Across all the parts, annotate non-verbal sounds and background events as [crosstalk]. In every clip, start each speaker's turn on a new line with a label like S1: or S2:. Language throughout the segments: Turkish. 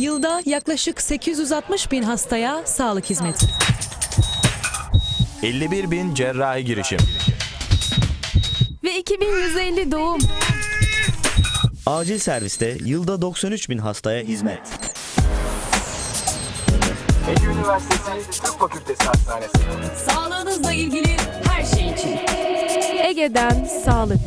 S1: Yılda yaklaşık 860 bin hastaya sağlık hizmeti.
S2: 51 bin cerrahi girişim.
S3: Ve 2150 doğum.
S4: Acil serviste yılda 93 bin hastaya hizmet.
S5: Ege Üniversitesi Tıp Fakültesi Hastanesi.
S3: Sağlığınızla ilgili her şey için. Ege'den sağlık.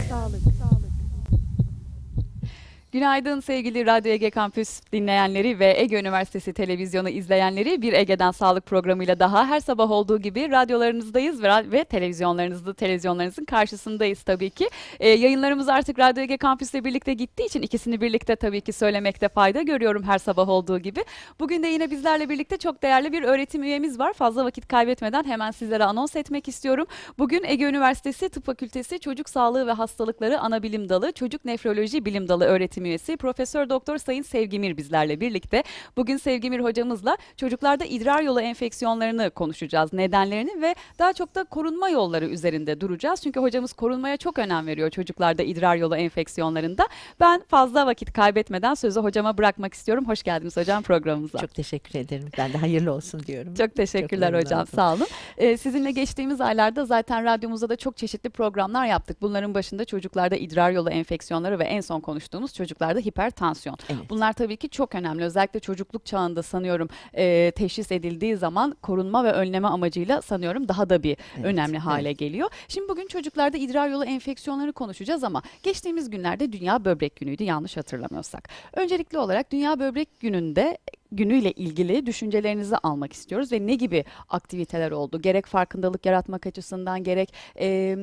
S3: Günaydın sevgili Radyo Ege Kampüs dinleyenleri ve Ege Üniversitesi televizyonu izleyenleri. Bir Ege'den Sağlık programıyla daha her sabah olduğu gibi radyolarınızdayız ve, ve televizyonlarınızda televizyonlarınızın karşısındayız tabii ki. Ee, yayınlarımız artık Radyo Ege Kampüs'le birlikte gittiği için ikisini birlikte tabii ki söylemekte fayda görüyorum her sabah olduğu gibi. Bugün de yine bizlerle birlikte çok değerli bir öğretim üyemiz var. Fazla vakit kaybetmeden hemen sizlere anons etmek istiyorum. Bugün Ege Üniversitesi Tıp Fakültesi Çocuk Sağlığı ve Hastalıkları Anabilim Dalı Çocuk Nefroloji Bilim Dalı öğretim üyesi Profesör Doktor Sayın Sevgimir bizlerle birlikte. Bugün Sevgimir hocamızla çocuklarda idrar yolu enfeksiyonlarını konuşacağız. Nedenlerini ve daha çok da korunma yolları üzerinde duracağız. Çünkü hocamız korunmaya çok önem veriyor çocuklarda idrar yolu enfeksiyonlarında. Ben fazla vakit kaybetmeden sözü hocama bırakmak istiyorum. Hoş geldiniz hocam programımıza.
S6: Çok teşekkür ederim. Ben de hayırlı olsun diyorum.
S3: Çok teşekkürler
S6: memnun
S3: hocam
S6: oldum.
S3: sağ olun. Ee, sizinle geçtiğimiz aylarda zaten radyomuzda da çok çeşitli programlar yaptık. Bunların başında çocuklarda idrar yolu enfeksiyonları ve en son konuştuğumuz çocuklarda hipertansiyon.
S6: Evet.
S3: Bunlar tabii ki çok önemli. Özellikle çocukluk çağında sanıyorum e, teşhis edildiği zaman korunma ve önleme amacıyla sanıyorum daha da bir
S6: Evet,
S3: önemli hale
S6: evet.
S3: geliyor. Şimdi bugün çocuklarda idrar yolu enfeksiyonları konuşacağız ama geçtiğimiz günlerde Dünya Böbrek Günü'ydü yanlış hatırlamıyorsak. Öncelikli olarak Dünya Böbrek Günü'nde günüyle ilgili düşüncelerinizi almak istiyoruz ve ne gibi aktiviteler oldu? Gerek farkındalık yaratmak açısından gerek e,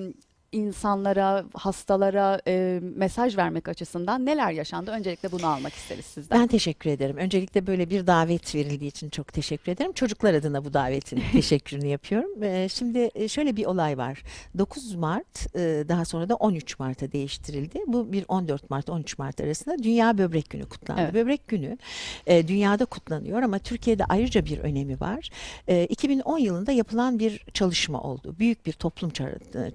S3: insanlara, hastalara e, mesaj vermek açısından neler yaşandı? Öncelikle bunu almak isteriz sizden.
S6: Ben teşekkür ederim. Öncelikle böyle bir davet verildiği için çok teşekkür ederim. Çocuklar adına bu davetin [laughs] teşekkürünü yapıyorum. Ee, Şimdi e, şöyle bir olay var. 9 Mart e, daha sonra da 13 Mart'a değiştirildi. Bu bir 14 Mart 13 Mart arasında Dünya Böbrek Günü kutlandı.
S3: Evet.
S6: Böbrek Günü e, dünyada kutlanıyor ama Türkiye'de ayrıca bir önemi var. E, 2010 yılında yapılan bir çalışma oldu. Büyük bir toplum çar-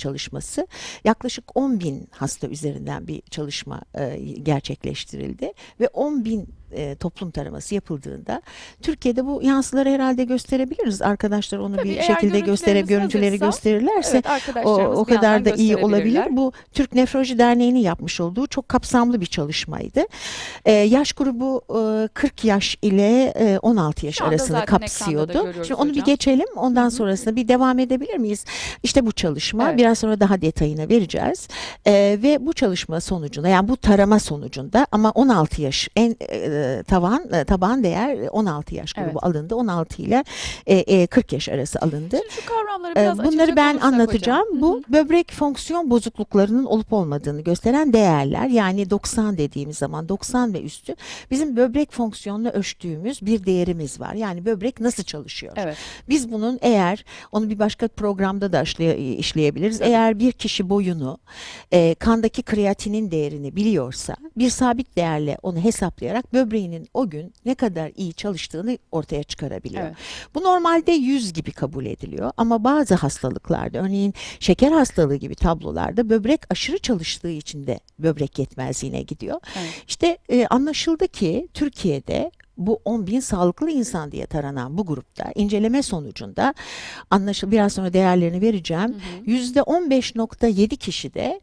S6: Yaklaşık 10 bin hasta üzerinden bir çalışma e, gerçekleştirildi ve 10 bin e, toplum taraması yapıldığında Türkiye'de bu yansıları herhalde gösterebiliriz. Arkadaşlar onu
S3: Tabii,
S6: bir şekilde göstere görüntüleri
S3: hazırsa,
S6: gösterirlerse
S3: Evet,
S6: o, o kadar da iyi olabilir. Bu Türk Nefroloji Derneği'nin yapmış olduğu çok kapsamlı bir çalışmaydı. Ee, yaş grubu e, 40 yaş ile e, 16 yaş
S3: Şu
S6: arasını kapsıyordu. Şimdi onu
S3: hocam.
S6: bir geçelim. Ondan sonrasında bir devam edebilir miyiz? İşte bu çalışma.
S3: Evet.
S6: Biraz sonra daha detayına vereceğiz. Ee, ve bu çalışma sonucunda yani bu tarama sonucunda ama 16 yaş en e, tavan e, taban değer 16 yaş grubu
S3: Evet.
S6: alındı. 16 ile e, e, 40 yaş arası alındı.
S3: Şimdi şu kavramları
S6: Ee,
S3: biraz
S6: Bunları
S3: açacak
S6: ben anlatacağım.
S3: hocam.
S6: Bu böbrek fonksiyon bozukluklarının olup olmadığını gösteren değerler. Yani 90 dediğimiz zaman 90 ve üstü bizim böbrek fonksiyonunu ölçtüğümüz bir değerimiz var. Yani böbrek nasıl çalışıyor?
S3: Evet.
S6: Biz bunun eğer onu bir başka programda da işleye- işleyebiliriz.
S3: Tabii.
S6: Eğer bir kişi boyunu e, kandaki kreatinin değerini biliyorsa bir sabit değerle onu hesaplayarak böbreğinin o gün ne kadar iyi çalıştığını ortaya çıkarabiliyor.
S3: Evet.
S6: Bu normalde 100 gibi kabul ediliyor ama bazı hastalıklarda örneğin şeker hastalığı gibi tablolarda böbrek aşırı çalıştığı için de böbrek yetmezliğine gidiyor.
S3: Evet.
S6: İşte e, anlaşıldı ki Türkiye'de bu 10 bin sağlıklı insan diye taranan bu grupta inceleme sonucunda anlaşıl biraz sonra değerlerini vereceğim. Yüzde 15.7 kişide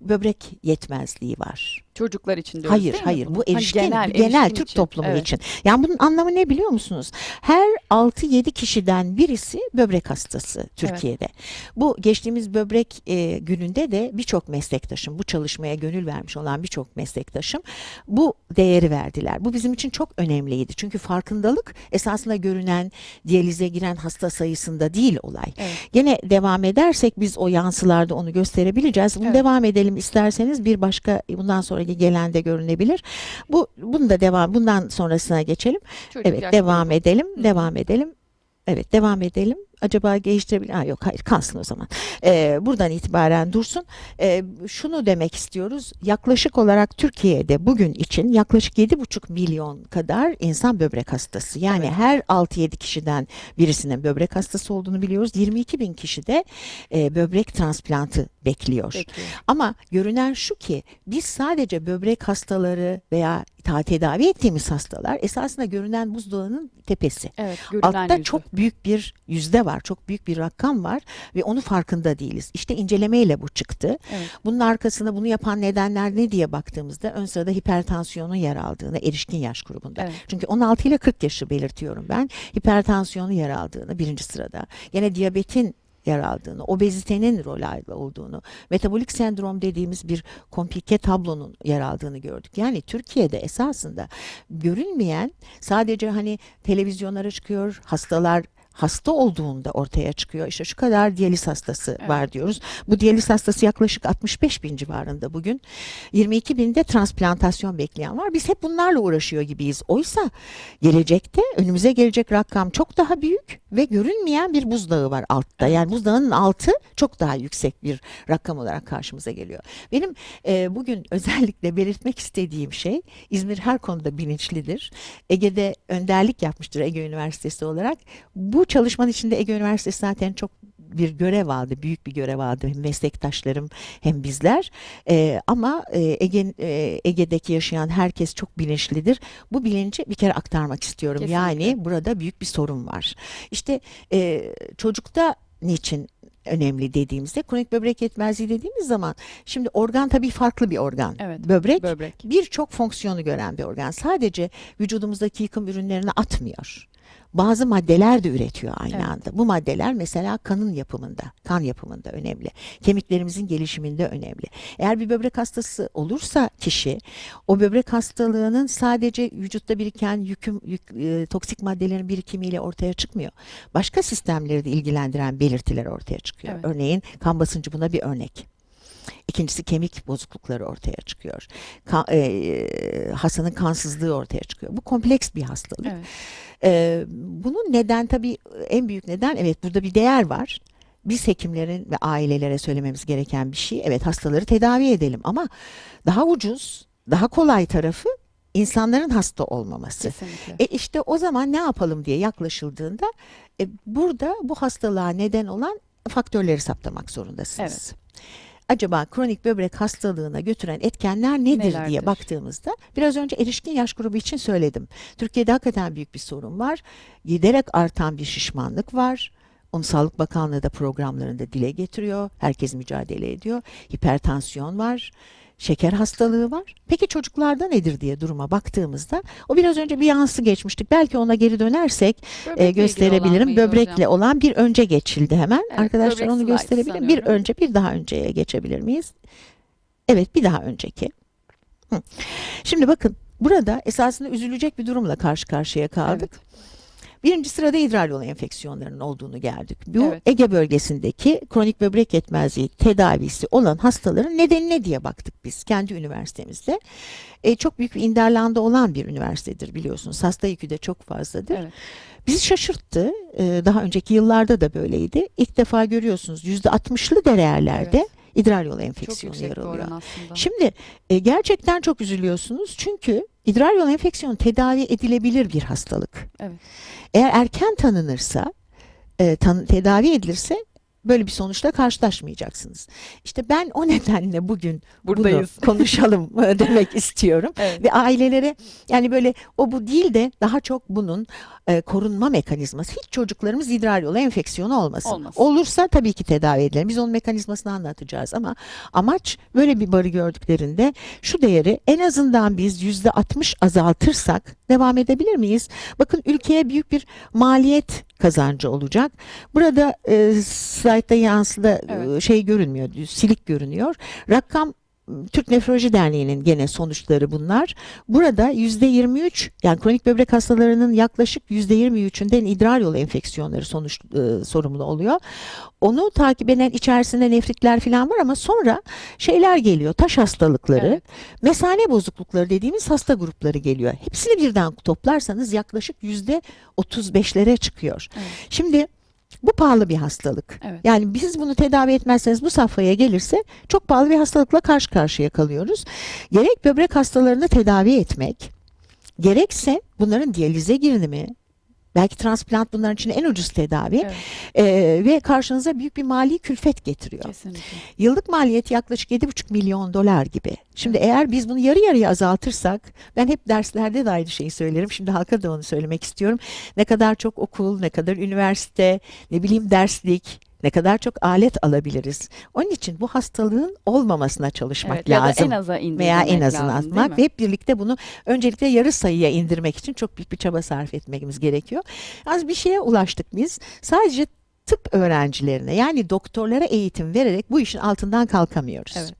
S6: böbrek yetmezliği var.
S3: Çocuklar için diyoruz
S6: Hayır,
S3: değil mi
S6: hayır.
S3: bunu?
S6: Bu
S3: Hani
S6: erişkin, genel,
S3: erişkin
S6: Türk
S3: için.
S6: toplumu
S3: Evet.
S6: için. Yani bunun anlamı ne biliyor musunuz? Her 6-7 kişiden birisi böbrek hastası Türkiye'de. Bu geçtiğimiz böbrek e, gününde de birçok meslektaşım, bu çalışmaya gönül vermiş olan birçok meslektaşım bu değeri verdiler. Bu bizim için çok önemliydi. Çünkü farkındalık esasında görünen diyalize giren hasta sayısında değil olay.
S3: Evet.
S6: Gene devam edersek biz o yansılarda onu gösterebileceğiz. Bunu
S3: Evet.
S6: devam edelim isterseniz bir başka bundan sonraki gelen de görünebilir. Bu bunu da devam bundan sonrasına geçelim.
S3: Çocuk
S6: evet devam edelim.
S3: Hı.
S6: Devam edelim. Evet devam edelim. Acaba geliştirebilir? Ha, yok hayır kalsın o zaman. Ee, buradan itibaren dursun. Ee, şunu demek istiyoruz. Yaklaşık olarak Türkiye'de bugün için yaklaşık 7,5 milyon kadar insan böbrek hastası. Yani
S3: Evet.
S6: her 6-7 kişiden birisinin böbrek hastası olduğunu biliyoruz. 22 bin kişi de e, böbrek transplantı bekliyor.
S3: Bekliyor.
S6: Ama görünen şu ki biz sadece böbrek hastaları veya ta- tedavi ettiğimiz hastalar esasında görünen buzdağının tepesi.
S3: Evet,
S6: Altta
S3: yüzü.
S6: çok büyük bir yüzde var, çok büyük bir rakam var ve onu farkında değiliz. İşte incelemeyle bu çıktı.
S3: Evet.
S6: Bunun arkasında bunu yapan nedenler ne diye baktığımızda ön sırada hipertansiyonun yer aldığını erişkin yaş grubunda.
S3: Evet.
S6: Çünkü 16 ile 40 yaşı belirtiyorum ben. Hipertansiyonun yer aldığını birinci sırada. Yine diyabetin yer aldığını, obezitenin rol al- olduğunu, metabolik sendrom dediğimiz bir komplike tablonun yer aldığını gördük. Yani Türkiye'de esasında görünmeyen sadece hani televizyonlara çıkıyor, hastalar hasta olduğunda ortaya çıkıyor. İşte şu kadar diyaliz hastası
S3: Evet.
S6: var diyoruz. Bu diyaliz hastası yaklaşık 65 bin civarında bugün. 22 binde transplantasyon bekleyen var. Biz hep bunlarla uğraşıyor gibiyiz. Oysa gelecekte önümüze gelecek rakam çok daha büyük ve görünmeyen bir buzdağı var altta. Yani buzdağının altı çok daha yüksek bir rakam olarak karşımıza geliyor. Benim e, bugün [laughs] özellikle belirtmek istediğim şey İzmir her konuda bilinçlidir. Ege'de önderlik yapmıştır Ege Üniversitesi olarak. Bu çalışmanın içinde Ege Üniversitesi zaten çok bir görev aldı, büyük bir görev aldı hem meslektaşlarım hem bizler. Ee, ama e, Ege, e, Ege'deki yaşayan herkes çok bilinçlidir. Bu bilinci bir kere aktarmak istiyorum.
S3: Kesinlikle.
S6: Yani burada büyük bir sorun var. İşte e, çocukta niçin önemli dediğimizde kronik böbrek yetmezliği dediğimiz zaman şimdi organ tabii farklı bir organ.
S3: Evet,
S6: Böbrek
S3: Böbrek.
S6: birçok fonksiyonu gören bir organ. Sadece vücudumuzdaki yıkım ürünlerini atmıyor. Bazı maddeler de üretiyor aynı
S3: Evet.
S6: anda. Bu maddeler mesela kanın yapımında, kan yapımında önemli. Kemiklerimizin gelişiminde önemli. Eğer bir böbrek hastası olursa kişi, o böbrek hastalığının sadece vücutta biriken yüküm, yük- e, toksik maddelerin birikimiyle ortaya çıkmıyor. Başka sistemleri de ilgilendiren belirtiler ortaya çıkıyor.
S3: Evet.
S6: Örneğin kan basıncı buna bir örnek. İkincisi kemik bozuklukları ortaya çıkıyor. Ka- e, hastanın kansızlığı ortaya çıkıyor. Bu kompleks bir hastalık.
S3: Evet.
S6: Ee, bunun neden tabii en büyük neden evet burada bir değer var. Biz hekimlerin ve ailelere söylememiz gereken bir şey. Evet hastaları tedavi edelim ama daha ucuz, daha kolay tarafı insanların hasta olmaması.
S3: Kesinlikle.
S6: E işte o zaman ne yapalım diye yaklaşıldığında e, burada bu hastalığa neden olan faktörleri saptamak zorundasınız.
S3: Evet.
S6: Acaba kronik böbrek hastalığına götüren etkenler nedir diye
S3: Nelerdir?
S6: baktığımızda biraz önce erişkin yaş grubu için söyledim. Türkiye'de hakikaten büyük bir sorun var. Giderek artan bir şişmanlık var. Onu Sağlık Bakanlığı da programlarında dile getiriyor. Herkes mücadele ediyor. Hipertansiyon var. Şeker hastalığı var. Peki çocuklarda nedir diye duruma baktığımızda o biraz önce bir yansı geçmiştik. Belki ona geri dönersek
S3: Böbrekle
S6: e,
S3: olan
S6: gösterebilirim.
S3: mıydı
S6: Böbrekle
S3: hocam?
S6: olan bir önce geçildi hemen.
S3: Evet,
S6: Arkadaşlar onu gösterebilir. Bir önce bir daha önceye geçebilir miyiz? Evet bir daha önceki. Hı. Şimdi bakın burada esasında üzülecek bir durumla karşı karşıya kaldık.
S3: Evet.
S6: Birinci sırada idrar yolu enfeksiyonlarının olduğunu geldik. Bu
S3: Evet.
S6: Ege bölgesindeki kronik böbrek yetmezliği tedavisi olan hastaların nedeni ne diye baktık biz kendi üniversitemizde. E, çok büyük bir Interland'da olan bir üniversitedir biliyorsunuz. Hasta yükü de çok fazladır.
S3: Evet.
S6: Bizi şaşırttı. Ee, daha önceki yıllarda da böyleydi. İlk defa görüyorsunuz %60'lı değerlerde
S3: Evet.
S6: idrar yolu enfeksiyonu yer alıyor. Şimdi e, gerçekten çok üzülüyorsunuz çünkü idrar yolu enfeksiyonu tedavi edilebilir bir hastalık.
S3: Evet.
S6: Eğer erken tanınırsa, e, tan- tedavi edilirse böyle bir sonuçla karşılaşmayacaksınız. İşte ben o [laughs] nedenle bugün
S3: Buradayız.
S6: bunu [laughs] konuşalım e, demek [laughs] istiyorum.
S3: Evet.
S6: Ve ailelere yani böyle o bu değil de daha çok bunun e, korunma mekanizması. Hiç çocuklarımız idrar yolu enfeksiyonu olmasın.
S3: Olmasın.
S6: Olursa tabii ki tedavi edelim. Biz onun mekanizmasını anlatacağız ama amaç böyle bir barı gördüklerinde şu değeri en azından biz yüzde 60 azaltırsak devam edebilir miyiz? Bakın ülkeye büyük bir maliyet kazancı olacak. Burada e, slaytta yansıda
S3: Evet.
S6: e, şey görünmüyor, silik görünüyor. Rakam Türk Nefroloji Derneği'nin gene sonuçları bunlar. Burada yüzde 23 yani kronik böbrek hastalarının yaklaşık yüzde 23'ünden idrar yolu enfeksiyonları sonuç e, sorumlu oluyor. Onu takip eden içerisinde nefritler falan var ama sonra şeyler geliyor. Taş hastalıkları,
S3: Evet.
S6: mesane bozuklukları dediğimiz hasta grupları geliyor. Hepsini birden toplarsanız yaklaşık yüzde 35'lere çıkıyor.
S3: Evet.
S6: Şimdi Bu pahalı bir hastalık.
S3: Evet.
S6: Yani biz bunu tedavi etmezseniz bu safhaya gelirse çok pahalı bir hastalıkla karşı karşıya kalıyoruz. Gerek böbrek hastalarını tedavi etmek, gerekse bunların diyalize girdimi, belki transplant bunların için en ucuz tedavi
S3: Evet.
S6: eee, ve karşınıza büyük bir mali külfet getiriyor.
S3: Kesinlikle.
S6: Yıllık maliyeti yaklaşık 7,5 milyon dolar gibi. Şimdi eğer biz bunu yarı yarıya azaltırsak ben hep derslerde de aynı şeyi söylerim. Şimdi halka da onu söylemek istiyorum. Ne kadar çok okul, ne kadar üniversite, ne bileyim derslik, ne kadar çok alet alabiliriz. Onun için bu hastalığın olmamasına çalışmak
S3: Evet, ya da
S6: lazım.
S3: en aza indirgemek
S6: veya en azından
S3: lazım,
S6: atmak ve hep birlikte bunu öncelikle yarı sayıya indirmek için çok büyük bir çaba sarf etmemiz gerekiyor. Az bir şeye ulaştık biz. Sadece tıp öğrencilerine yani doktorlara eğitim vererek bu işin altından kalkamıyoruz.
S3: Evet.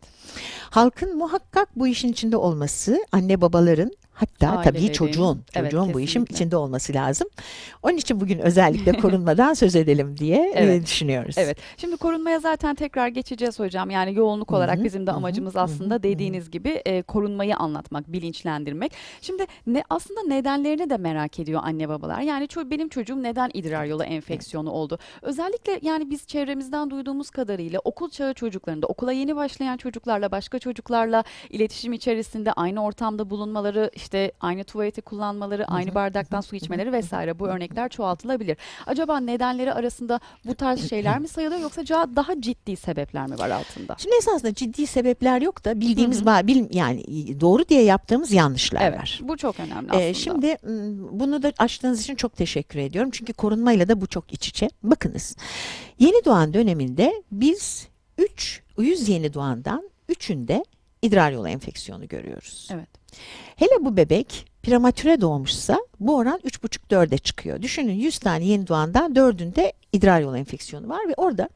S6: Halkın muhakkak bu işin içinde olması, anne babaların hatta tabii
S3: Ailelerin,
S6: çocuğun,
S3: evet,
S6: çocuğun bu işin içinde olması lazım. Onun için bugün özellikle korunmadan söz edelim diye [laughs] e,
S3: Evet.
S6: düşünüyoruz.
S3: Evet. Şimdi korunmaya zaten tekrar geçeceğiz hocam. Yani yoğunluk olarak
S6: Hı hı,
S3: bizim de amacımız
S6: hı hı,
S3: aslında
S6: hı hı.
S3: dediğiniz gibi e, korunmayı anlatmak, bilinçlendirmek. Şimdi ne aslında nedenlerini de merak ediyor anne babalar. Yani ço- benim çocuğum neden idrar yolu enfeksiyonu oldu? Özellikle yani biz çevremizden duyduğumuz kadarıyla okul çağı çocuklarında, okula yeni başlayan çocuklarla, başka çocuklarla iletişim içerisinde aynı ortamda bulunmaları, işte aynı tuvaleti kullanmaları, aynı bardaktan su içmeleri vesaire bu örnekler çoğaltılabilir. Acaba nedenleri arasında bu tarz şeyler mi sayılıyor yoksa daha ciddi sebepler mi var altında?
S6: Şimdi esasında ciddi sebepler yok da bildiğimiz
S3: Hı hı.
S6: ba- bil- yani doğru diye yaptığımız yanlışlar
S3: Evet,
S6: var.
S3: bu çok önemli aslında.
S6: Ee, şimdi bunu da açtığınız için çok teşekkür ediyorum. Çünkü korunmayla da bu çok iç içe. Bakınız yeni doğan döneminde biz 3 100 yeni doğandan 3'ünde idrar yolu enfeksiyonu görüyoruz.
S3: Evet.
S6: Hele bu bebek prematüre doğmuşsa bu oran 3,5-4'e çıkıyor. Düşünün 100 tane yeni doğandan 4'ünde idrar yolu enfeksiyonu var ve orada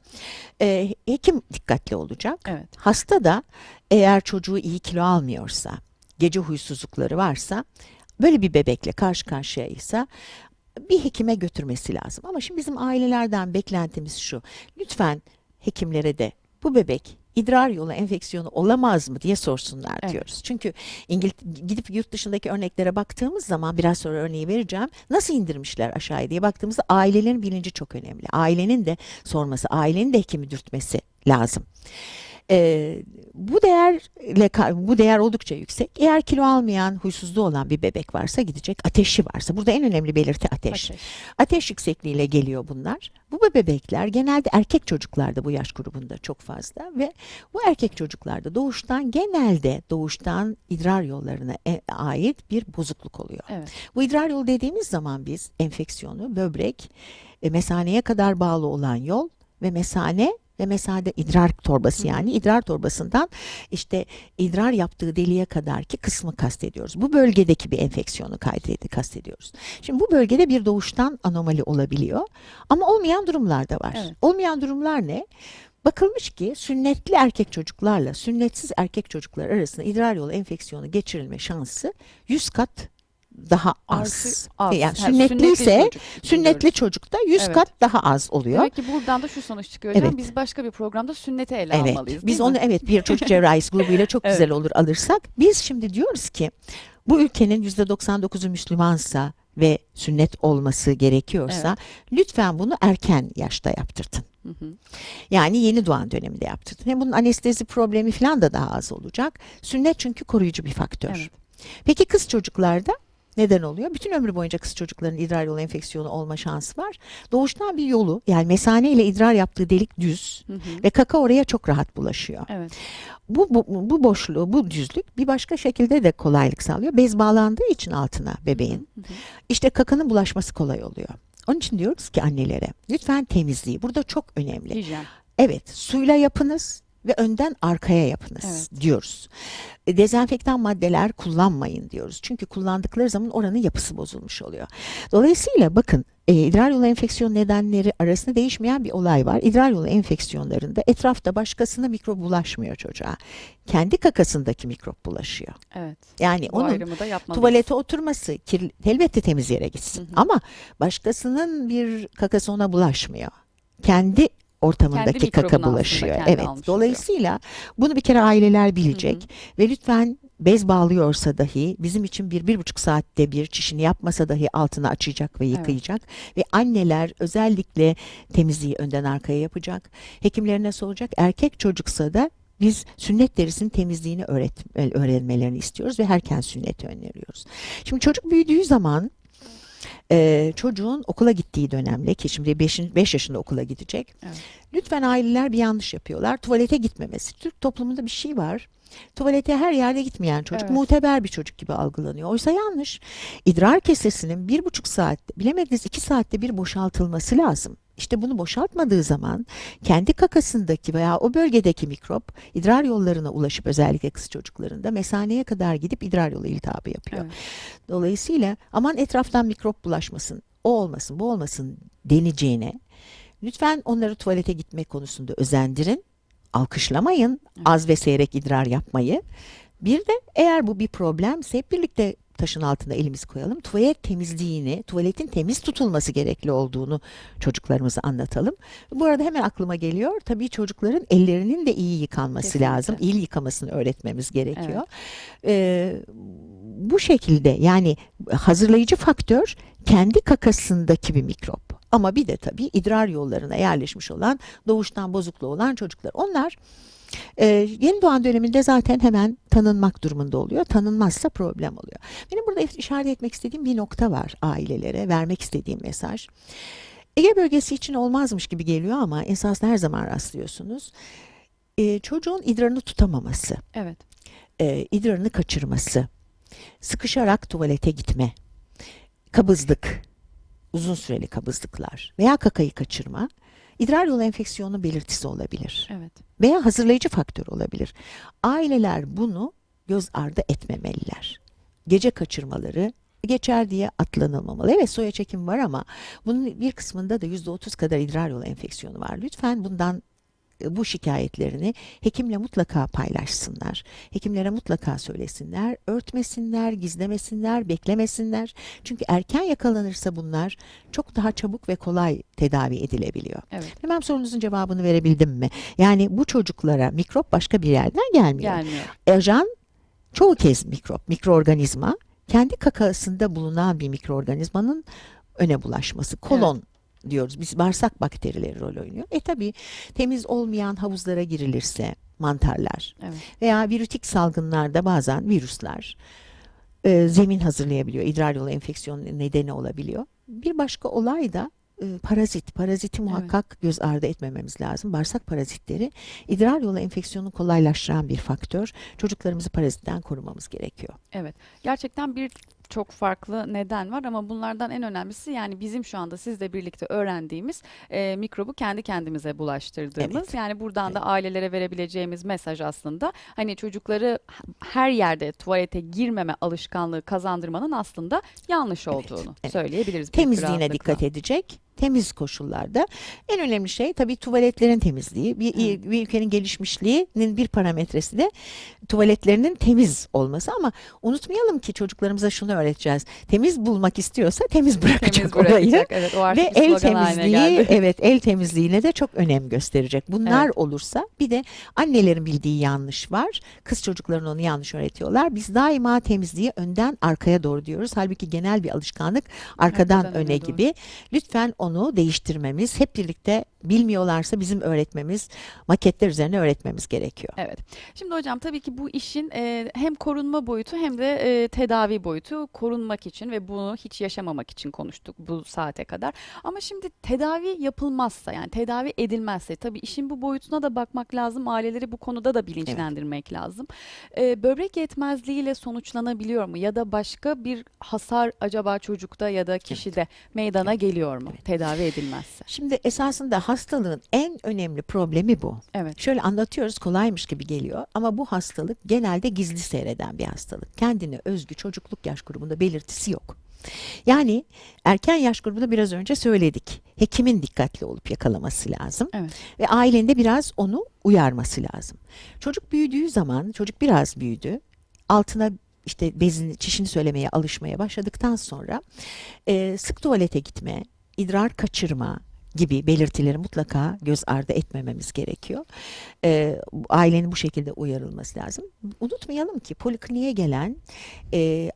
S6: e, hekim dikkatli olacak.
S3: Evet.
S6: Hasta da eğer çocuğu iyi kilo almıyorsa, gece huysuzlukları varsa, böyle bir bebekle karşı karşıyaysa bir hekime götürmesi lazım. Ama şimdi bizim ailelerden beklentimiz şu. Lütfen hekimlere de bu bebek idrar yolu enfeksiyonu olamaz mı diye sorsunlar
S3: Evet.
S6: diyoruz. Çünkü İngilt gidip yurt dışındaki örneklere baktığımız zaman biraz sonra örneği vereceğim. Nasıl indirmişler aşağıya diye baktığımızda ailelerin bilinci çok önemli. Ailenin de sorması, ailenin de hekimi dürtmesi lazım. Ee, bu değerle bu değer oldukça yüksek. Eğer kilo almayan, huysuzluğu olan bir bebek varsa gidecek. Ateşi varsa. Burada en önemli belirti ateş.
S3: Ateş.
S6: Ateş yüksekliğiyle geliyor bunlar. Bu bebekler genelde erkek çocuklarda bu yaş grubunda çok fazla ve bu erkek çocuklarda doğuştan genelde doğuştan idrar yollarına e- ait bir bozukluk oluyor.
S3: Evet.
S6: Bu idrar yolu dediğimiz zaman biz enfeksiyonu böbrek, e, mesaneye kadar bağlı olan yol ve mesane ve mesade idrar torbası yani idrar torbasından işte idrar yaptığı deliğe kadarki kısmı kastediyoruz. Bu bölgedeki bir enfeksiyonu kaydedi, kastediyoruz. Şimdi bu bölgede bir doğuştan anomali olabiliyor ama olmayan durumlar da var.
S3: Evet.
S6: Olmayan durumlar ne? Bakılmış ki sünnetli erkek çocuklarla sünnetsiz erkek çocuklar arasında idrar yolu enfeksiyonu geçirilme şansı 100 kat daha az.
S3: Az.
S6: Yani sünnetliyse
S3: sünnetli
S6: sünnetli çocukta 100
S3: Evet.
S6: kat daha az oluyor.
S3: Demek ki buradan da şu sonuç çıkıyor hocam.
S6: Evet.
S3: Biz başka bir programda sünneti ele
S6: Evet.
S3: almalıyız.
S6: Biz
S3: değil
S6: onu
S3: mi?
S6: evet bir çocuk cerrahisi grubuyla çok [laughs]
S3: Evet.
S6: güzel olur alırsak. Biz şimdi diyoruz ki bu ülkenin %99'u Müslümansa ve sünnet olması gerekiyorsa lütfen bunu erken yaşta yaptırtın.
S3: Hı hı.
S6: Yani yeni doğan döneminde yaptırtın. Hem bunun anestezi problemi falan da daha az olacak. Sünnet çünkü koruyucu bir faktör.
S3: Evet.
S6: Peki kız çocuklarda neden oluyor? Bütün ömrü boyunca kız çocukların idrar yolu enfeksiyonu olma şansı var. Doğuştan bir yolu yani mesane ile idrar yaptığı delik düz
S3: Hı hı.
S6: ve kaka oraya çok rahat bulaşıyor.
S3: Evet.
S6: Bu, bu, bu boşluğu, bu düzlük bir başka şekilde de kolaylık sağlıyor. Bez bağlandığı için altına bebeğin.
S3: Hı hı.
S6: İşte kakanın bulaşması kolay oluyor. Onun için diyoruz ki annelere lütfen temizliği burada çok önemli.
S3: Hijyen.
S6: Evet suyla yapınız ve önden arkaya yapınız
S3: Evet.
S6: diyoruz. E, Dezenfektan maddeler kullanmayın diyoruz. Çünkü kullandıkları zaman oranın yapısı bozulmuş oluyor. Dolayısıyla bakın e, idrar yolu enfeksiyon nedenleri arasında değişmeyen bir olay var. İdrar yolu enfeksiyonlarında etrafta başkasına mikrop bulaşmıyor çocuğa. Kendi kakasındaki mikrop bulaşıyor.
S3: Evet.
S6: Yani
S3: Bu
S6: onun tuvalete oturması kirli, elbette temiz yere gitsin.
S3: Hı hı.
S6: Ama başkasının bir kakası ona bulaşmıyor. Kendi ortamındaki kaka bulaşıyor. Evet. Dolayısıyla bunu bir kere aileler bilecek
S3: Hı
S6: ve lütfen bez bağlıyorsa dahi bizim için bir, bir buçuk saatte bir çişini yapmasa dahi altını açacak ve yıkayacak. Ve anneler özellikle temizliği önden arkaya yapacak. Hekimlerine soracak. Erkek çocuksa da biz sünnet derisinin temizliğini öğret, öğrenmelerini istiyoruz ve erken sünneti öneriyoruz. Şimdi çocuk büyüdüğü zaman e, çocuğun okula gittiği dönemde ki şimdi 5 yaşında okula gidecek.
S3: Evet.
S6: Lütfen aileler bir yanlış yapıyorlar. Tuvalete gitmemesi. Türk toplumunda bir şey var. Tuvalete her yerde gitmeyen çocuk
S3: Evet.
S6: muteber bir çocuk gibi algılanıyor. Oysa yanlış. İdrar kesesinin bir buçuk saatte, bilemediniz iki saatte bir boşaltılması lazım. İşte bunu boşaltmadığı zaman kendi kakasındaki veya o bölgedeki mikrop idrar yollarına ulaşıp özellikle kız çocuklarında mesaneye kadar gidip idrar yolu iltihabı yapıyor.
S3: Evet.
S6: Dolayısıyla aman etraftan mikrop bulaşmasın, o olmasın, bu olmasın deneceğine lütfen onları tuvalete gitmek konusunda özendirin. Alkışlamayın az ve seyrek idrar yapmayı. Bir de eğer bu bir problemse birlikte taşın altına elimizi koyalım. Tuvalet temizliğini, tuvaletin temiz tutulması gerekli olduğunu çocuklarımıza anlatalım. Bu arada hemen aklıma geliyor. Tabii çocukların ellerinin de iyi yıkanması
S3: Kesinlikle.
S6: lazım. İyi yıkamasını öğretmemiz gerekiyor. Ee, bu şekilde yani hazırlayıcı faktör kendi kakasındaki bir mikrop. Ama bir de tabii idrar yollarına yerleşmiş olan doğuştan bozukluğu olan çocuklar. Onlar e, yeni doğan döneminde zaten hemen tanınmak durumunda oluyor. Tanınmazsa problem oluyor. Benim burada işaret etmek istediğim bir nokta var ailelere vermek istediğim mesaj. Ege bölgesi için olmazmış gibi geliyor ama esasında her zaman rastlıyorsunuz. E, çocuğun idrarını tutamaması
S3: Evet.
S6: e, idrarını kaçırması, sıkışarak tuvalete gitme, kabızlık, uzun süreli kabızlıklar veya kakayı kaçırma idrar yolu enfeksiyonu belirtisi olabilir
S3: Evet.
S6: veya hazırlayıcı faktör olabilir. Aileler bunu göz ardı etmemeliler. Gece kaçırmaları geçer diye atlanılmamalı. Evet soya çekim var ama bunun bir kısmında da %30 kadar idrar yolu enfeksiyonu var. Lütfen bundan bu şikayetlerini hekimle mutlaka paylaşsınlar. Hekimlere mutlaka söylesinler, örtmesinler, gizlemesinler, beklemesinler. Çünkü erken yakalanırsa bunlar çok daha çabuk ve kolay tedavi edilebiliyor.
S3: Evet.
S6: Bilmem sorunuzun cevabını verebildim mi? Yani bu çocuklara mikrop başka bir yerden gelmiyor.
S3: Gelmiyor.
S6: Ajan çoğu kez mikrop, mikroorganizma kendi kakasında bulunan bir mikroorganizmanın öne bulaşması. Kolon diyoruz. Biz bağırsak bakterileri rol oynuyor. E tabi temiz olmayan havuzlara girilirse mantarlar
S3: Evet.
S6: veya virütik salgınlarda bazen virüsler e, zemin hazırlayabiliyor. İdrar yolu enfeksiyonu nedeni olabiliyor. Bir başka olay da e, parazit. Paraziti muhakkak göz ardı etmememiz lazım. Bağırsak parazitleri idrar yolu enfeksiyonunu kolaylaştıran bir faktör. Çocuklarımızı parazitten korumamız gerekiyor.
S3: Evet. Gerçekten bir çok farklı neden var ama bunlardan en önemlisi yani bizim şu anda sizle birlikte öğrendiğimiz e, mikrobu kendi kendimize bulaştırdığımız.
S6: Evet.
S3: Yani buradan da ailelere verebileceğimiz mesaj aslında hani çocukları her yerde tuvalete girmeme alışkanlığı kazandırmanın aslında yanlış olduğunu
S6: evet.
S3: söyleyebiliriz. büyük bir
S6: Temizliğine dikkat edecek. Temiz koşullarda. En önemli şey tabii tuvaletlerin temizliği. Bir, bir ülkenin gelişmişliğinin bir parametresi de tuvaletlerinin temiz olması ama unutmayalım ki çocuklarımıza şunu öğreteceğiz. Temiz bulmak istiyorsa temiz bırakacak,
S3: Temiz
S6: orayı.
S3: bırakacak. Evet o
S6: Ve
S3: artık bir
S6: el temizliği, [laughs] evet el temizliğine de çok önem gösterecek. Bunlar
S3: Evet.
S6: olursa bir de annelerin bildiği yanlış var. Kız çocukların onu yanlış öğretiyorlar. Biz daima temizliği önden arkaya doğru diyoruz. Halbuki genel bir alışkanlık arkadan,
S3: Arkadan öne
S6: öne gibi. Lütfen onu değiştirmemiz, hep birlikte bilmiyorlarsa bizim öğretmemiz, maketler üzerine öğretmemiz gerekiyor.
S3: Evet. Şimdi hocam tabii ki bu işin e, hem korunma boyutu hem de e, tedavi boyutu korunmak için ve bunu hiç yaşamamak için konuştuk bu saate kadar. Ama şimdi tedavi yapılmazsa yani tedavi edilmezse tabii işin bu boyutuna da bakmak lazım. Aileleri bu konuda da bilinçlendirmek lazım. E, böbrek yetmezliğiyle sonuçlanabiliyor mu ya da başka bir hasar acaba çocukta ya da kişide meydana geliyor mu tedavi edilmezse?
S6: Şimdi esasında hastalığın en önemli problemi bu.
S3: Evet.
S6: Şöyle anlatıyoruz kolaymış gibi geliyor ama bu hastalık genelde gizli seyreden bir hastalık. Kendine özgü çocukluk yaş grubunda belirtisi yok. Yani erken yaş grubunda biraz önce söyledik. Hekimin dikkatli olup yakalaması lazım
S3: Evet.
S6: ve ailenin de biraz onu uyarması lazım. Çocuk büyüdüğü zaman, çocuk biraz büyüdü, altına işte bezini, çişini söylemeye alışmaya başladıktan sonra e, sık tuvalete gitme, idrar kaçırma, gibi belirtileri mutlaka göz ardı etmememiz gerekiyor. Ee, ailenin bu şekilde uyarılması lazım. Unutmayalım ki polikliniğe gelen e,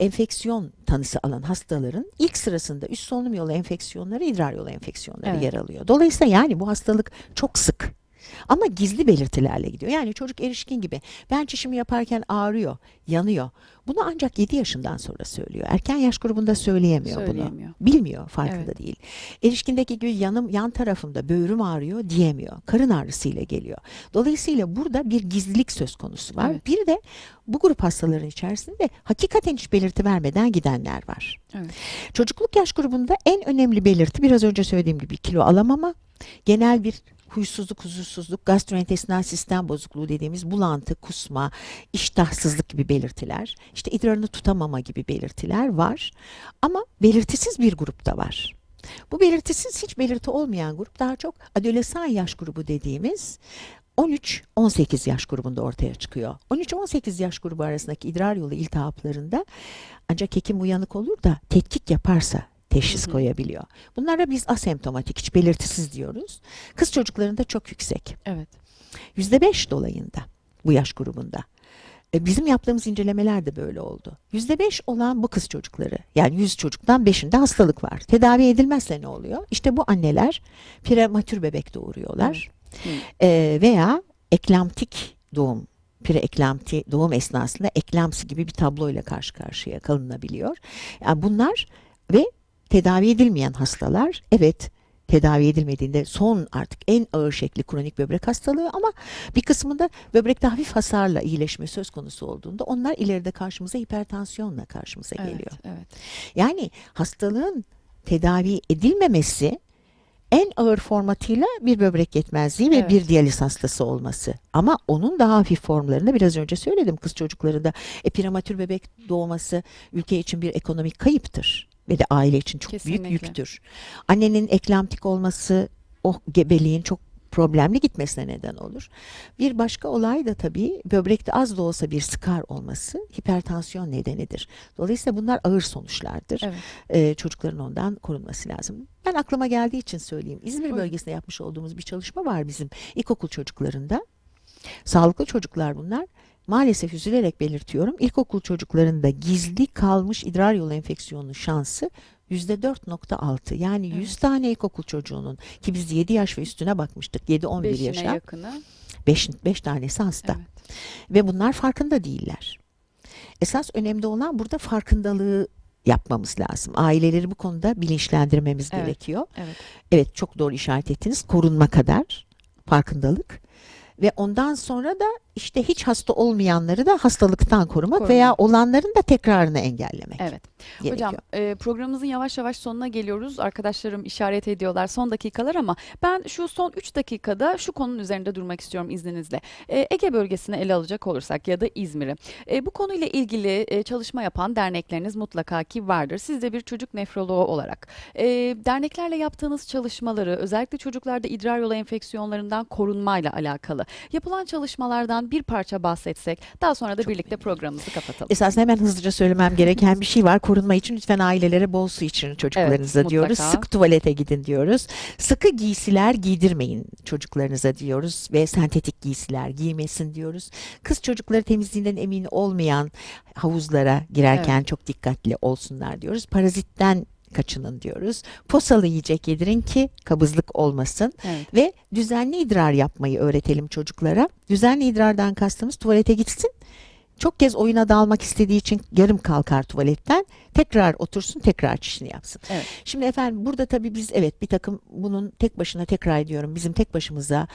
S6: enfeksiyon tanısı alan hastaların ilk sırasında üst solunum yolu enfeksiyonları, idrar yolu enfeksiyonları
S3: Evet.
S6: yer alıyor. Dolayısıyla yani bu hastalık çok sık. Ama gizli belirtilerle gidiyor. Yani çocuk erişkin gibi ben çişimi yaparken ağrıyor, yanıyor. Bunu ancak 7 yaşından sonra söylüyor. Erken yaş grubunda söyleyemiyor,
S3: Söyleyemiyor.
S6: bunu. Bilmiyor, farkında
S3: Evet.
S6: değil. Erişkindeki gibi yanım yan tarafımda böğrüm ağrıyor diyemiyor. Karın ağrısıyla geliyor. Dolayısıyla burada bir gizlilik söz konusu var.
S3: Evet.
S6: Bir de bu grup hastaların içerisinde hakikaten hiç belirti vermeden gidenler var.
S3: Evet.
S6: Çocukluk yaş grubunda en önemli belirti biraz önce söylediğim gibi kilo alamama, genel bir huysuzluk, huzursuzluk, gastrointestinal sistem bozukluğu dediğimiz bulantı, kusma, iştahsızlık gibi belirtiler, işte idrarını tutamama gibi belirtiler var. Ama belirtisiz bir grupta var. Bu belirtisiz hiç belirti olmayan grup daha çok adolesan yaş grubu dediğimiz 13-18 yaş grubunda ortaya çıkıyor. 13-18 yaş grubu arasındaki idrar yolu iltihaplarında ancak hekim uyanık olur da tetkik yaparsa teşhis
S3: Hı hı.
S6: koyabiliyor. Bunlara biz asemptomatik, hiç belirtisiz diyoruz. Kız çocuklarında çok yüksek.
S3: Evet.
S6: %5 dolayında bu yaş grubunda. E, Bizim yaptığımız incelemeler de böyle oldu. %5 olan bu kız çocukları yani 100 çocuktan 5'inde hastalık var. Tedavi edilmezse ne oluyor? İşte bu anneler prematür bebek doğuruyorlar.
S3: Hı.
S6: E, veya eklamtik doğum preeklamti doğum esnasında eklamsi gibi bir tabloyla karşı karşıya kalınabiliyor. Yani bunlar ve tedavi edilmeyen hastalar evet tedavi edilmediğinde son artık en ağır şekli kronik böbrek hastalığı ama bir kısmında böbrekte hafif hasarla iyileşme söz konusu olduğunda onlar ileride karşımıza hipertansiyonla karşımıza
S3: Evet.
S6: geliyor.
S3: Evet.
S6: Yani hastalığın tedavi edilmemesi en ağır formatıyla bir böbrek yetmezliği ve
S3: Evet.
S6: bir diyaliz hastası olması. Ama onun daha hafif formlarında biraz önce söyledim kız çocuklarında e, prematür bebek doğması ülke için bir ekonomik kayıptır ve de aile için çok
S3: Kesinlikle.
S6: büyük yüktür. Annenin eklamtik olması o gebeliğin çok problemli gitmesine neden olur. Bir başka olay da tabii böbrekte az da olsa bir skar olması hipertansiyon nedenidir. Dolayısıyla bunlar ağır sonuçlardır.
S3: Evet.
S6: Ee, çocukların ondan korunması lazım. Ben aklıma geldiği için söyleyeyim. İzmir
S3: Buyurun.
S6: bölgesinde yapmış olduğumuz bir çalışma var bizim ilkokul çocuklarında. Sağlıklı çocuklar bunlar. Maalesef üzülerek belirtiyorum. İlkokul çocuklarında gizli kalmış idrar yolu enfeksiyonu şansı %4.6. Yani 100
S3: Evet.
S6: tane ilkokul çocuğunun ki biz 7 yaş ve üstüne bakmıştık. 7-11
S3: Beşine
S6: yaşa.
S3: yakını.
S6: 5, 5 tanesi hasta.
S3: Evet.
S6: Ve bunlar farkında değiller. Esas önemli olan burada farkındalığı yapmamız lazım. Aileleri bu konuda bilinçlendirmemiz
S3: Evet.
S6: gerekiyor.
S3: Evet.
S6: Evet çok doğru işaret ettiniz. Korunma kadar farkındalık. Ve ondan sonra da işte hiç hasta olmayanları da hastalıktan korumak
S3: Korumak.
S6: veya olanların da tekrarını engellemek
S3: Evet.
S6: Gerekiyor.
S3: Hocam e, programımızın yavaş yavaş sonuna geliyoruz. Arkadaşlarım işaret ediyorlar son dakikalar ama ben şu son 3 dakikada şu konunun üzerinde durmak istiyorum izninizle. E, Ege bölgesini ele alacak olursak ya da İzmir'i. E, bu konuyla ilgili e, çalışma yapan dernekleriniz mutlaka ki vardır. Siz de bir çocuk nefroloğu olarak e, derneklerle yaptığınız çalışmaları özellikle çocuklarda idrar yolu enfeksiyonlarından korunmayla alakalı yapılan çalışmalardan bir parça bahsetsek daha sonra da birlikte programımızı kapatalım.
S6: Esasında hemen hızlıca söylemem gereken bir şey var. Korunma için lütfen ailelere bol su için çocuklarınıza
S3: Evet,
S6: diyoruz.
S3: mutlaka.
S6: Sık tuvalete gidin diyoruz. Sıkı giysiler giydirmeyin çocuklarınıza diyoruz ve sentetik giysiler giymesin diyoruz. Kız çocukları temizliğinden emin olmayan havuzlara girerken çok dikkatli olsunlar diyoruz. Parazitten kaçının diyoruz. Posalı yiyecek yedirin ki kabızlık olmasın
S3: Evet.
S6: ve düzenli idrar yapmayı öğretelim çocuklara. Düzenli idrardan kastımız tuvalete gitsin. Çok kez oyuna dalmak istediği için yarım kalkar tuvaletten. Tekrar otursun, tekrar çişini yapsın.
S3: Evet.
S6: Şimdi efendim burada tabii biz evet bir takım bunun tek başına tekrar ediyorum. Bizim tek başımıza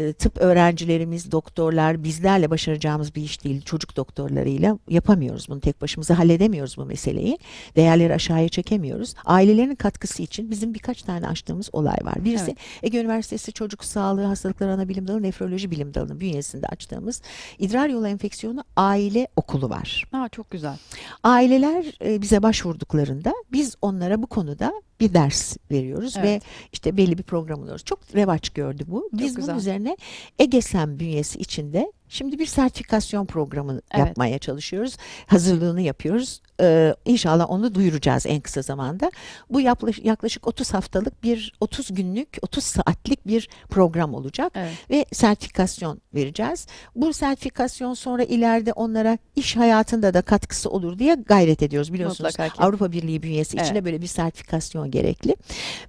S6: e, tıp öğrencilerimiz, doktorlar bizlerle başaracağımız bir iş değil. Çocuk doktorlarıyla yapamıyoruz bunu tek başımıza halledemiyoruz bu meseleyi. Değerleri aşağıya çekemiyoruz. Ailelerin katkısı için bizim birkaç tane açtığımız olay var. Birisi
S3: Evet.
S6: Ege Üniversitesi Çocuk Sağlığı Hastalıkları Anabilim Dalı Nefroloji Bilim Dalı'nın bünyesinde açtığımız idrar yolu enfeksiyonu aile okulu var.
S3: Aa, çok güzel.
S6: Aileler e, bize başvurduklarında biz onlara bu konuda bir ders veriyoruz ve
S3: Evet.
S6: işte belli bir program oluyoruz. Çok revaç gördü bu. Biz
S3: güzel.
S6: bunun üzerine Egesem bünyesi içinde Şimdi bir sertifikasyon programı
S3: Evet.
S6: yapmaya çalışıyoruz. Hazırlığını yapıyoruz. Ee, inşallah onu duyuracağız en kısa zamanda. Bu yaklaşık, yaklaşık 30 haftalık bir 30 günlük 30 saatlik bir program olacak
S3: Evet.
S6: ve sertifikasyon vereceğiz. Bu sertifikasyon sonra ileride onlara iş hayatında da katkısı olur diye gayret ediyoruz. Biliyorsunuz. Avrupa Birliği bünyesi içinde
S3: Evet.
S6: böyle bir sertifikasyon gerekli.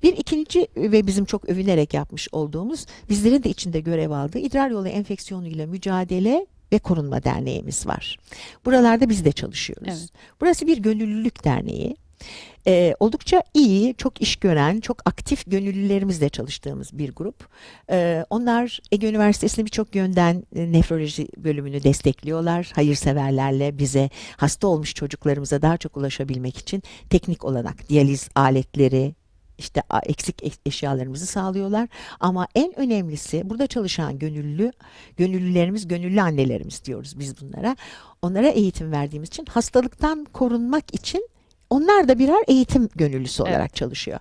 S6: Bir ikinci ve bizim çok övünerek yapmış olduğumuz bizlerin de içinde görev aldığı idrar yolu enfeksiyonuyla mücadele ve korunma derneğimiz var. Buralarda biz de çalışıyoruz.
S3: Evet.
S6: Burası bir gönüllülük derneği. Ee, oldukça iyi, çok iş gören, çok aktif gönüllülerimizle çalıştığımız bir grup. Ee, onlar Ege Üniversitesi'nin birçok yönden e, nefroloji bölümünü destekliyorlar. Hayırseverlerle bize hasta olmuş çocuklarımıza daha çok ulaşabilmek için teknik olarak diyaliz aletleri, işte eksik e- eşyalarımızı sağlıyorlar. Ama en önemlisi burada çalışan gönüllü, gönüllülerimiz, gönüllü annelerimiz diyoruz biz bunlara. Onlara eğitim verdiğimiz için hastalıktan korunmak için onlar da birer eğitim gönüllüsü
S3: Evet.
S6: olarak çalışıyor.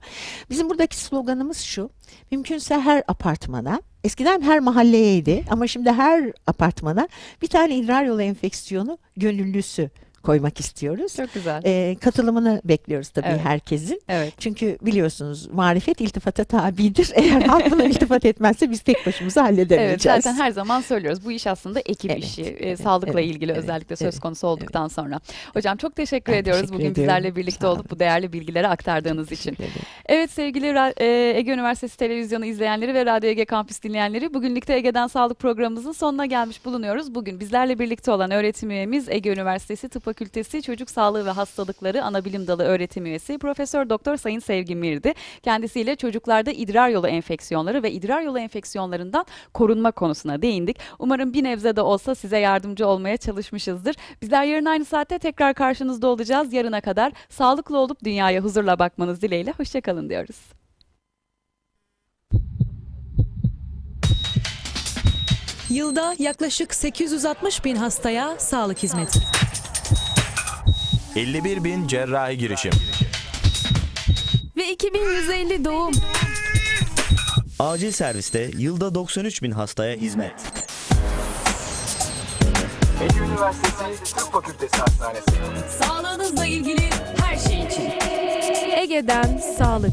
S6: Bizim buradaki sloganımız şu. Mümkünse her apartmana, eskiden her mahalleyeydi ama şimdi her apartmana bir tane idrar yolu enfeksiyonu gönüllüsü koymak istiyoruz.
S3: Çok güzel.
S6: Ee, katılımını bekliyoruz tabii
S3: Evet.
S6: herkesin.
S3: evet.
S6: Çünkü biliyorsunuz marifet iltifata tabidir. [laughs] Eğer halk buna iltifat etmezse biz tek başımıza
S3: Evet
S6: halledemeyeceğiz.
S3: zaten her zaman söylüyoruz. Bu iş aslında ekip
S6: Evet,
S3: işi. e,
S6: evet,
S3: sağlıkla
S6: evet,
S3: ilgili
S6: evet,
S3: özellikle söz
S6: evet,
S3: konusu olduktan sonra. Hocam çok teşekkür
S6: Ben
S3: ediyoruz
S6: teşekkür
S3: bugün
S6: ediyorum.
S3: bizlerle birlikte olup bu değerli bilgileri aktardığınız için.
S6: Teşekkür ederim.
S3: Evet sevgili e, Ege Üniversitesi televizyonu izleyenleri ve Radyo Ege Kampüs dinleyenleri bugünlük de Ege'den Sağlık programımızın sonuna gelmiş bulunuyoruz. Bugün bizlerle birlikte olan öğretim üyemiz Ege Üniversitesi Tıp Fakültesi Çocuk Sağlığı ve Hastalıkları Anabilim Dalı öğretim üyesi Profesör Doktor Sayın Sevgi Mirdi. Kendisiyle çocuklarda idrar yolu enfeksiyonları ve idrar yolu enfeksiyonlarından korunma konusuna değindik. Umarım bir nebze de olsa size yardımcı olmaya çalışmışızdır. Bizler yarın aynı saatte tekrar karşınızda olacağız. Yarına kadar sağlıklı olup dünyaya huzurla bakmanız dileğiyle. Hoşçakalın diyoruz.
S1: Yılda yaklaşık 860 bin hastaya sağlık hizmeti.
S2: 51 bin cerrahi girişim.
S7: Ve 2150 doğum.
S4: Acil serviste yılda 93 bin hastaya hizmet.
S5: Ege Üniversitesi Tıp Fakültesi Hastanesi.
S7: Sağlığınızla ilgili her şey için. Ege'den sağlık.